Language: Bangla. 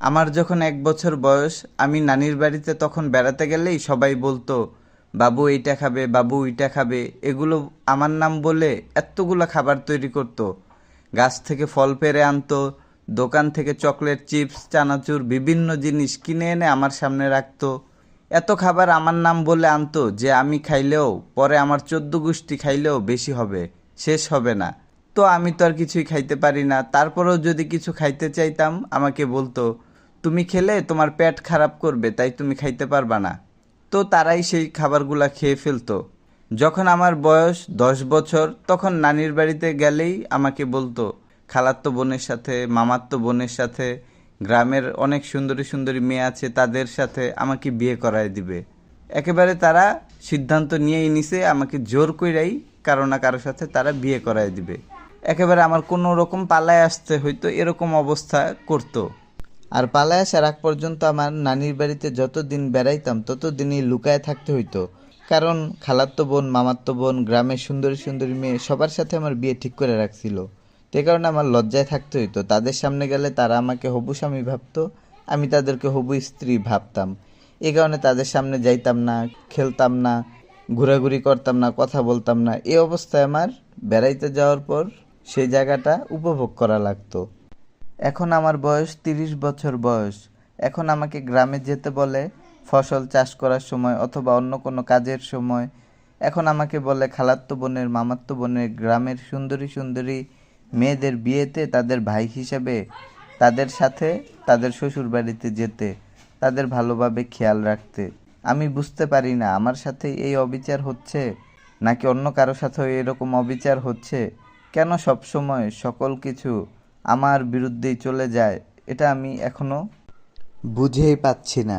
আমার যখন এক বছর বয়স, আমি নানির বাড়িতে তখন বেড়াতে গেলেই সবাই বলতো, বাবু, এইটা খাবে, বাবু, ওইটা খাবে। এগুলো আমার নাম বলে এতগুলো খাবার তৈরি করতো। গাছ থেকে ফল পেরে আনতো, দোকান থেকে চকলেট, চিপস, চানাচুর, বিভিন্ন জিনিস কিনে এনে আমার সামনে রাখতো। এত খাবার আমার নাম বলে আনতো যে আমি খাইলেও, পরে আমার চোদ্দ গোষ্ঠী খাইলেও বেশি হবে, শেষ হবে না। তো আমি তো আর কিছুই খাইতে পারি না। তারপরেও যদি কিছু খাইতে চাইতাম, আমাকে বলতো তুমি খেলে তোমার পেট খারাপ করবে, তাই তুমি খাইতে পারবা না। তো তারাই সেই খাবারগুলা খেয়ে ফেলতো। যখন আমার বয়স দশ বছর, তখন নানির বাড়িতে গেলেই আমাকে বলতো, খালাত্তো বোনের সাথে, মামাত্তো বোনের সাথে, গ্রামের অনেক সুন্দরী সুন্দরী মেয়ে আছে, তাদের সাথে আমাকে বিয়ে করায় দিবে। একেবারে তারা সিদ্ধান্ত নিয়েই নিছে, আমাকে জোর কইরাই কারও না কারোর সাথে তারা বিয়ে করায় দিবে। একেবারে আমার কোনো রকম পালায় আসতে হইতো, এরকম অবস্থা করতো। আর পালায় আসার আগ পর্যন্ত আমার নানির বাড়িতে যতদিন বেড়াইতাম, ততদিনই লুকায় থাকতে হইতো। কারণ খালাত্তো বোন, মামাত্তো বোন, গ্রামের সুন্দরী সুন্দরী মেয়ে সবার সাথে আমার বিয়ে ঠিক করে রাখছিল। তো কারণে আমার লজ্জায় থাকতে হইতো। তাদের সামনে গেলে তারা আমাকে হবু স্বামী ভাবতো, আমি তাদেরকে হবু স্ত্রী ভাবতাম। এই কারণে তাদের সামনে যাইতাম না, খেলতাম না, ঘোরাঘুরি করতাম না, কথা বলতাম না। এ অবস্থায় আমার বেড়াইতে যাওয়ার পর সেই জায়গাটা উপভোগ করা লাগতো। এখন আমার বয়স তিরিশ বছর বয়স। এখন আমাকে গ্রামে যেতে বলে, ফসল চাষ করার সময় অথবা অন্য কোনো কাজের সময়। এখন আমাকে বলে খালাত্তো বোনের, মামাত্তো বোনের, গ্রামের সুন্দরী সুন্দরী মেয়েদের বিয়েতে তাদের ভাই হিসেবে, তাদের সাথে তাদের শ্বশুর বাড়িতে যেতে, তাদের ভালোভাবে খেয়াল রাখতে। আমি বুঝতে পারি না, আমার সাথে এই অবিচার হচ্ছে? নাকি অন্য কারও সাথেও এরকম অবিচার হচ্ছে? কেন সব সময় সকল কিছু আমার বিরুদ্ধেই চলে যায় এটা আমি এখনও বুঝেই পাচ্ছি না।